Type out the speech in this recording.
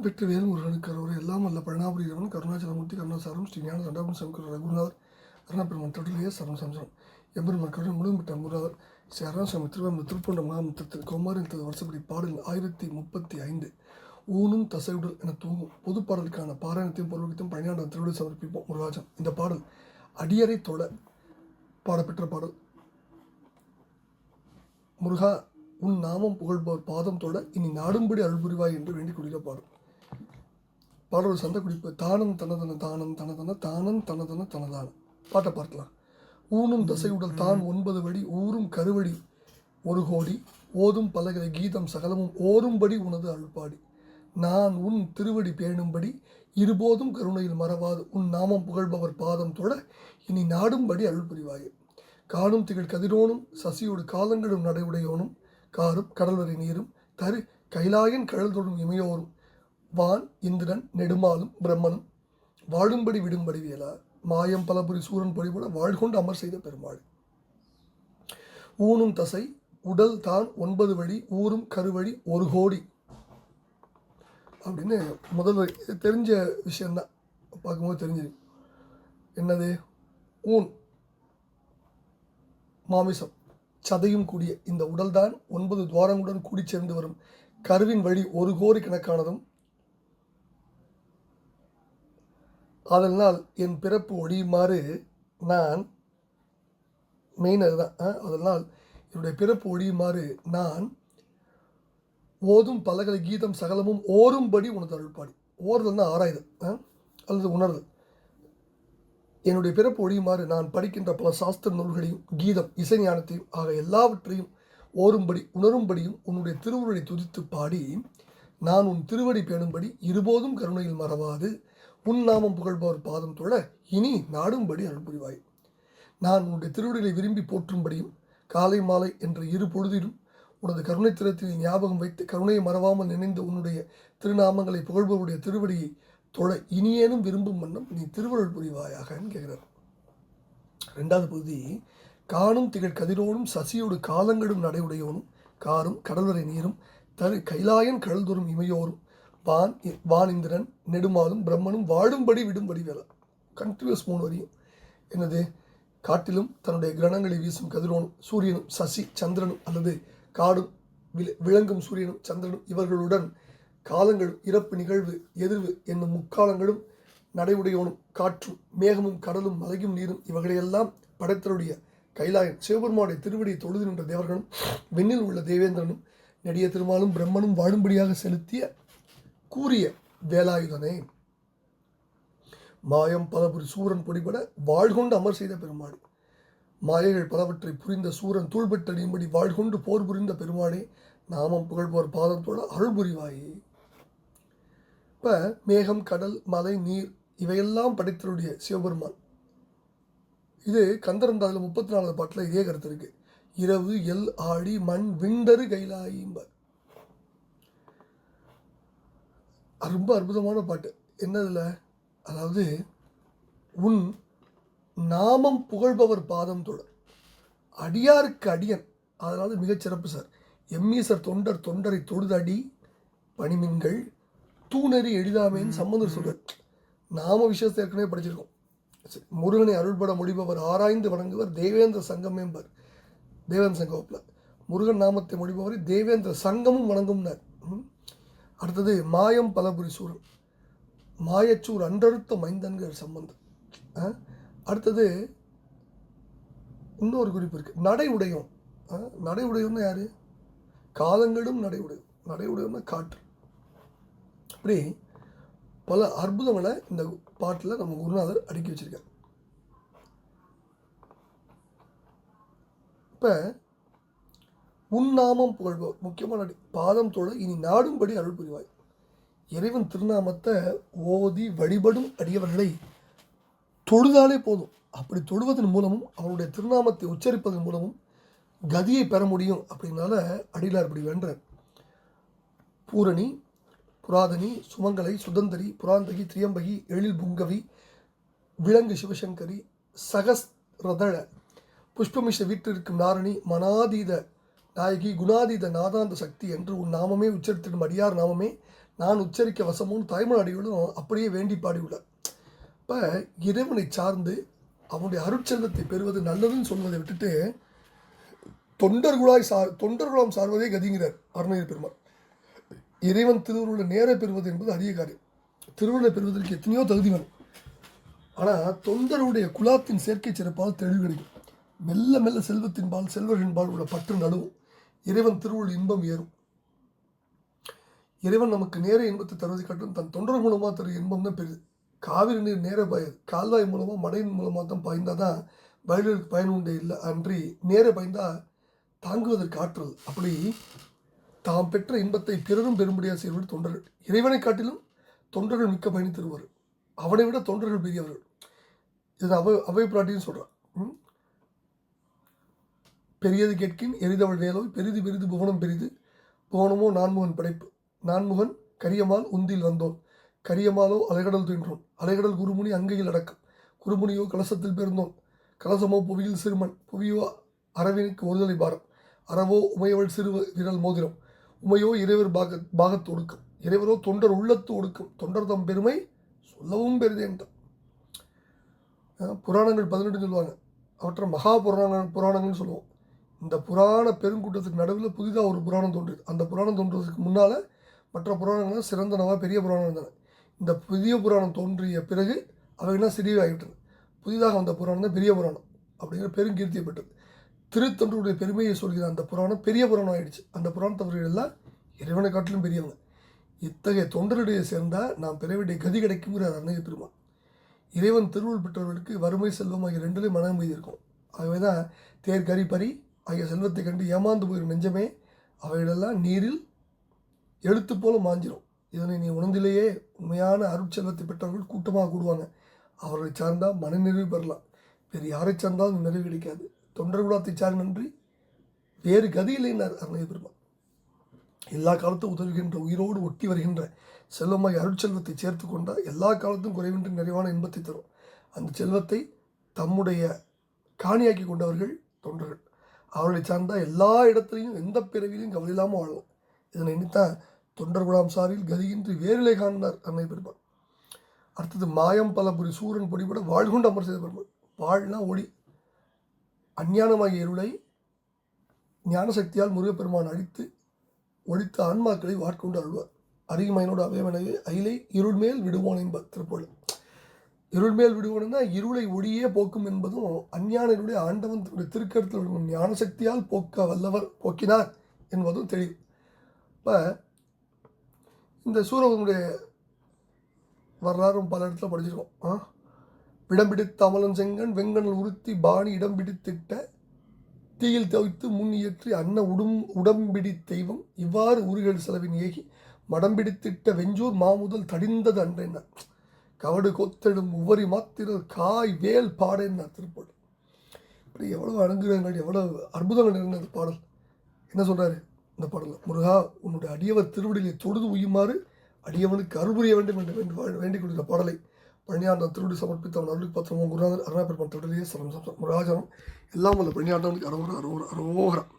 வெற்றிவேல் முருகனுக்கு கரோர் எல்லாம் அல்ல பழனாபுரியவன் கருணாச்சலமூர்த்தி கருணாசாரம் ஸ்ரீஞான சண்டாபன் சங்கர் ரகுநாதர் அருணாபெருமன் தொடர்லேயே சரணம் சம்சரம் எம்பெருமன் கருணை முழுமிட்ட முருகாதர் ஸ்ரீ அருணாசாமி திருவாமூர் திருப்பண்ட மகாமித்திரத்தில் கௌமாரின் தது வருஷப்படி பாடல் ஆயிரத்தி முப்பத்தி ஐந்து ஊனும் தசையுடல் என தூங்கும் பொது பாடலுக்கான பாராயணத்தையும் பொருளுக்கும் பழனியாண்ட திருவிழா சமர்ப்பிப்போம் முருகாஜன். இந்த பாடல் அடியறை தொட பாடப்பெற்ற பாடல். முருகா உன் நாமம் புகழ்பவர் பாதம் தொட இனி நாடும்படி அருள்புரிவாய் என்று வேண்டிக் கொள்கிற பாடல். பாடல் சந்த குடிப்பு தானம் தனதன தானம் தனதன தானம் தனதன தனதான. பாட்டை பார்க்கலாம் ஊனும் தசையுடல் தான் ஒன்பது வடி ஊரும் கருவடி ஒரு கோடி. ஓதும் பலகலை கீதம் சகலமும் ஓரும்படி உனது அழுப்பாடி. நான் உன் திருவடி பேணும்படி இருபோதும் கருணையில் மறவாது. உன் நாமம் புகழ்பவர் பாதம் தொட இனி நாடும்படி அருள் புரிவாயே. காணும் திகழ் கதிரோனும் சசியோடு காலங்களும் நடைவுடையோனும் காரும் கடல்வரை நீரும் தரு கைலாயன் கழல் தொடும் இமையோரும். வான் இந்திரன் நெடுமாலும் பிரம்மனும் வாழும்படி விடும்படி வேலா மாயம் பலபுரி சூரன் பொழிபோல வாழ்கொண்டு அமர் செய்த பெருமாள். ஊனும் தசை உடல் தான் ஒன்பது வழி ஊரும் கருவழி ஒரு கோடி. அப்படின்னு முதல்வர் இது தெரிஞ்ச விஷயந்தான் பார்க்கும்போது தெரிஞ்சது என்னது? ஊன். மாமிசம். சதையும் கூடிய இந்த உடல்தான் ஒன்பது துவாரங்களுடன் கூடி சேர்ந்து வரும். கருவின் வழி ஒரு கோடி கணக்கானதும் அதனால் என் பிறப்பு ஒழியுமாறு நான் மெயின் அதுதான். ஆ, அதனால் என்னுடைய பிறப்பு ஒழியுமாறு நான் ஓதும் பலகலை கீதம் சகலமும் ஓரும்படி உனது அருள்பாடி ஓறுதல்னா ஆராய்தல் ஆ, அல்லது உணர்தல். என்னுடைய பிறப்பு ஒழியுமாறு நான் படிக்கின்ற பல சாஸ்திர நூல்களையும் கீதம் இசை ஞானத்தையும் ஆக எல்லாவற்றையும் ஓரும்படி உணரும்படியும் உன்னுடைய திருவுருளை துதித்து பாடி நான் உன் திருவடி பேணும்படி இருபோதும் கருணையில் மறவாது. உன் நாமம் புகழ்பவர் பாதம் தொழ இனி நாடும்படி அருள் புரிவாய் நான் உன்னுடைய திருவடிகளை விரும்பி போற்றும்படியும் காலை மாலை என்ற இரு பொழுதிலும் உனது கருணை திறத்தில் ஞாபகம் வைத்து கருணையை மறவாமல் நினைந்த உன்னுடைய திருநாமங்களை புகழ்பவருடைய திருவடியை தொழ இனியேனும் விரும்பும் வண்ணம் நீ திருவருள் புரிவாயாக கேட்கிறார். ரெண்டாவது பகுதி காணும் திகழ் கதிரோனும் சசியோடு காலங்களும் நடையுடையோனும் காரும் கடல்வரை நீரும் தரு கைலாயன் கடல்தோறும் இமையோரும் வான் வானிந்திரன் நெடுமாலும் பிரம்மனும் வாழும்படி விடும்படி வேலை கண்டினியூஸ் மூணு வரியும். என்னது? காட்டிலும் தன்னுடைய கிரணங்களை வீசும் கதிரோனும் சூரியனும் சசி சந்திரனும் அல்லது காடும் விளங்கும் சூரியனும் சந்திரனும் இவர்களுடன் காலங்களும் இறப்பு நிகழ்வு எதிர்வு என்னும் முக்காலங்களும் நடைவுடையோனும் காற்றும் மேகமும் கடலும் மலையும் நீரும் இவர்களையெல்லாம் படைத்தருடைய கைலாயன் சிவபெருமானுடைய திருவடியை தொழுது நின்ற தேவர்களும் விண்ணில் உள்ள தேவேந்திரனும் நெடிய திருமாலும் பிரம்மனும் வாழும்படியாக செலுத்திய கூறிய வேலாயுதனே மாயம் பலபுரி சூரன் பொடிபட வாழ்கொண்டு அமர் செய்த பெருமாள். மாயைகள் பலவற்றை புரிந்த சூரன் தூள்பட்டடியும்படி வாழ்கொண்டு போர் புரிந்த பெருமாளே நாமம் புகழ்வோர் பாதத்தோட அருள்புரிவாயே இப்போ மேகம் கடல் மலை நீர் இவையெல்லாம் படைத்தருடைய சிவபெருமான். இது கந்தரந்தாதில் முப்பத்தி நாலாவது பாட்டில் இதே கருத்து இருக்குது இரவு எல் ஆடி மண் விண்டரு கைலாயிம்பர் ரொம்ப அற்புதமான பாட்டு. என்னதுல? அதாவது உன் நாமம் புகழ்பவர் பாதம் தொட அடியாருக்கு அடியன். அதனால மிகச்சிறப்பு சார். எம்மீசர் தொண்டர் தொண்டரை தொழுதடி பணிமின்கள் தூணறி எளிதாமேன்னு சம்பந்தர் சொல்றார். நாம விஷயத்தை ஏற்கனவே படிச்சிருக்கோம். சரி, முருகனை அருள்பட முடிபவர் ஆராய்ந்து வணங்குவர் தேவேந்திர சங்கம் என்பர். தேவேந்திர சங்கத்தில் முருகன் நாமத்தை முடிபவரை தேவேந்திர சங்கமும் வணங்கும்னார். ம். அடுத்தது மாயம் பலபுரி சூரன் மாயச்சூர் அன்றறுத்த மைந்தன்கிற சம்பந்தம். ஆ? அடுத்தது இன்னொரு குறிப்பு இருக்குது நடை உடையும். ஆ? நடை உடையம்னா யார்? காலங்களும் நடை உடையும் நடை உடையம்னா காற்று. அப்படி பல அற்புதங்களை இந்த பாட்டில் நம்ம குருநாதர் அடுக்கி வச்சிருக்கார். இப்போ உன்னாமம் புகழ்பவர். முக்கியமான அடி பாதம் தொழ இனி நாடும்படி அருள் புரிவாய். இறைவன் திருநாமத்தை ஓதி வழிபடும் அடியவர்களை தொழுதாலே போதும். அப்படி தொழுவதன் மூலமும் அவருடைய திருநாமத்தை உச்சரிப்பதன் மூலமும் கதியை பெற முடியும் அப்படின்னால அடிலார் இப்படி வென்றார் பூரணி புராதனி சுமங்கலை சுதந்தரி புராந்தகி திரியம்பகி எழில் புங்கவி விலங்கு சிவசங்கரி சகஸ்ரதழ புஷ்பமிஷ வீட்டிற்கும் நாரணி மனாதீத நாயகி குணாதீத நாதாந்த சக்தி என்று உன் நாமமே உச்சரித்திடும் அடியார் நாமமே நான் உச்சரிக்க வசமும் தாய்மொழி அடிகளும் அப்படியே வேண்டி பாடியுள்ளார் இப்போ இறைவனை சார்ந்து அவனுடைய அருட்செல்வத்தை பெறுவது நல்லதுன்னு சொல்வதை விட்டுட்டு தொண்டர்களாய் சார் தொண்டர்களாம் சார்வதே கதிங்கிறார் அருணகிரி பெருமாள் இறைவன் திருவுருளை நேர பெறுவது என்பது அரிய காரியம். திருவுருளை பெறுவதற்கு எத்தனையோ தகுதி வேணும். ஆனால் தொண்டருடைய குலாத்தின் சேர்க்கை சிறப்பால் தெளிவு கிடைக்கும். மெல்ல மெல்ல செல்வத்தின்பால் செல்வர்களின்பால் உள்ள பற்று நடுவும் இறைவன் திருவுள் இன்பம் ஏறும். இறைவன் நமக்கு நேர இன்பத்தை தருவதை காட்டும் தன் தொண்டர் மூலமாக தரும் இன்பம் தான் பெரியது காவிரி நீர் நேர பயது. கால்வாய் மூலமாக மடையின் மூலமாக தான் பாய்ந்தால் தான் வயலுக்கு பயன் உண்டே இல்லை அன்றி நேர பாய்ந்தால் தாங்குவதற்கு ஆற்றல். அப்படி தாம் பெற்ற இன்பத்தை பிறரும் பெரும்படியாக செய்வது தொண்டர்கள். இறைவனை காட்டிலும் தொண்டர்கள் மிக்க பயணி தருவார் அவனை விட தொண்டர்கள் பெரியவர்கள். இது அவை அவை பிராட்டின்னு சொல்கிறார் பெரியது கேட்கின் எரிதவள் வேலோய் பெரிது பெரிது புவனம் பெரிது. புவனமோ நான்முகன் படைப்பு. நான்முகன் கரியமால் உந்தில் வந்தோன். கரியமாலோ அலைகடல் துயின்றோன் அலைகடல் குருமுனி அங்கையில் அடக்கம். குருமுனியோ கலசத்தில் பெருந்தோன். கலசமோ புவியில் சிறுமன். புவியோ அரவினுக்கு ஒருதலை பாரம். அறவோ உமையவள் சிறு விரல் மோதிரம். உமையோ இறைவர் பாக பாகத்து ஒடுக்கம். இறைவரோ தொண்டர் உள்ளத்து ஒடுக்கம். தொண்டர் தம் பெருமை சொல்லவும் பெரிது என்றான். புராணங்கள் பதினெட்டு சொல்லுவாங்க. அவற்றை மகா புராணங்கள் புராணங்கள்னு சொல்லுவோம். இந்த புராண பெருங்கூட்டத்துக்கு நடுவில் புதிதாக ஒரு புராணம் தோன்றுது. அந்த புராணம் தோன்றுவதற்கு முன்னால் மற்ற புராணங்கள் சிறந்தனவாக பெரிய புராணம் இருந்தன இந்த புதிய புராணம் தோன்றிய பிறகு அவைகள்லாம் சிறியவாகிவிட்டன புதிதாக வந்த புராணம் தான் பெரிய புராணம் அப்படிங்கிற பெருங்கீர்த்தியை பெற்றது. திருத்தொண்டருடைய பெருமையை சொல்கிற அந்த புராணம் பெரிய புராணம் ஆயிடுச்சு. அந்த புராணத்தவர்கள் எல்லாம் இறைவனை காட்டிலும் பெரியவங்க. இத்தகைய தொண்டருடைய சேர்ந்தால் நாம் பெற வேண்டிய கதி கிடைக்குங்கிற அருணகிரி திருமான் இறைவன் திருவுள் பெற்றவர்களுக்கு வறுமை செல்வம் ஆகிய ரெண்டுலேயும் மன அமைதி இருக்கும். ஆகவே தான் தேர் கரி பறி ஆகிய செல்வத்தை கண்டு ஏமாந்து போயிடும் நெஞ்சமே. அவைகளெல்லாம் நீரில் எழுத்து போல மாஞ்சிரும். இதனை நீ உணர்ந்திலேயே உண்மையான அருட்செல்வத்தை பெற்றவர்கள் கூட்டமாக கூடுவாங்க. அவர்களை சார்ந்தால் மனநிறைவு பெறலாம். வேறு யாரை சார்ந்தாலும் நிறைவு கிடைக்காது. தொண்டர் குலாத்தை சார் நன்றி. வேறு கதி இல்லைன்னார் அருணகிரி பெருமாள் எல்லா காலத்தும் உதவுகின்ற உயிரோடு ஒட்டி வருகின்ற செல்வமாய் அருட்செல்வத்தை சேர்த்து கொண்டால் எல்லா காலத்தும் குறைவின்றி நிறைவான இன்பத்தை தரும். அந்த செல்வத்தை தம்முடைய காணியாக்கி கொண்டவர்கள் தொண்டர்கள். அவர்களை சார்ந்த எல்லா இடத்துலையும் எந்த பிறவிலையும் கவலை இல்லாமல் வாழலாம் இதனை எண்ணித்தான் தொண்டர் குலாம் சாரில் கதியின்றி வேறிலை காண்பார் அன்னை பெருமாள். அடுத்தது மாயம் பலபுரி சூரன் பொடிபட வாழ்கொண்டு அமர் செய்த பெருமாள். வாழ்னா ஒளி. அஞ்ஞானமாகிய இருளை ஞானசக்தியால் முருகப்பெருமான் அழித்து ஒழித்த ஆன்மாக்களை வாட்கொண்டு அழுவார் அருகிமையனோடு அவையவனவே அயிலை இருள் மேல் விடுவோன் என்பார் திருப்பொழு இருள் மேல் விடுவோன்னா இருளை ஒளியே போக்கும் என்பதும் அஞ்ஞானினுடைய ஆண்டவன் தன்னுடைய திருக்கருத்தில் ஞான ஞானசக்தியால் போக்க வல்லவர் போக்கினார் என்பதும் தெரியும் இப்போ இந்த சூரவனுடைய வரலாறும் பல இடத்துல படிச்சிருக்கோம். ஆ? இடம் பிடித்த அமலன் செங்கன் வெங்கனல் உறுத்தி பாணி இடம் பிடித்திட்ட தீயில் தவித்து முன் இயற்றி அன்ன உடும் உடம்பிடி தெய்வம் இவ்வாறு உருகல் செலவின் ஏகி மடம்பிடித்திட்ட வெஞ்சூர் மாமுதல் தடிந்தது அன்றென்ன? கவடு கொத்தெடும் உவரி மாத்திரர் காய் வேல் பாடேன்னு திருப்பாடு இப்படி எவ்வளோ அனுகிரகங்கள் எவ்வளோ அற்புதங்கள் நிறைந்த பாடல். என்ன சொல்கிறாரு இந்த பாடலில்? முருகா உன்னுடைய அடியவர் திருவடியிலே தொழுது உயுமாறு அடியவனுக்கு அருள்புரிய வேண்டும் என்று வேண்டி வேண்டிக் கொள்கிற பாடலை. பழனியாண்டம் திருவடி சமர்ப்பித்தவன் அருள் பத்திரமும் குருநாதன் அருணா பெருமான் சரம் சரம் முருகாஜனம் எல்லாம் உள்ள பழனியாண்டவனுக்கு அரோகரம் அரோகரம் அரோகரம்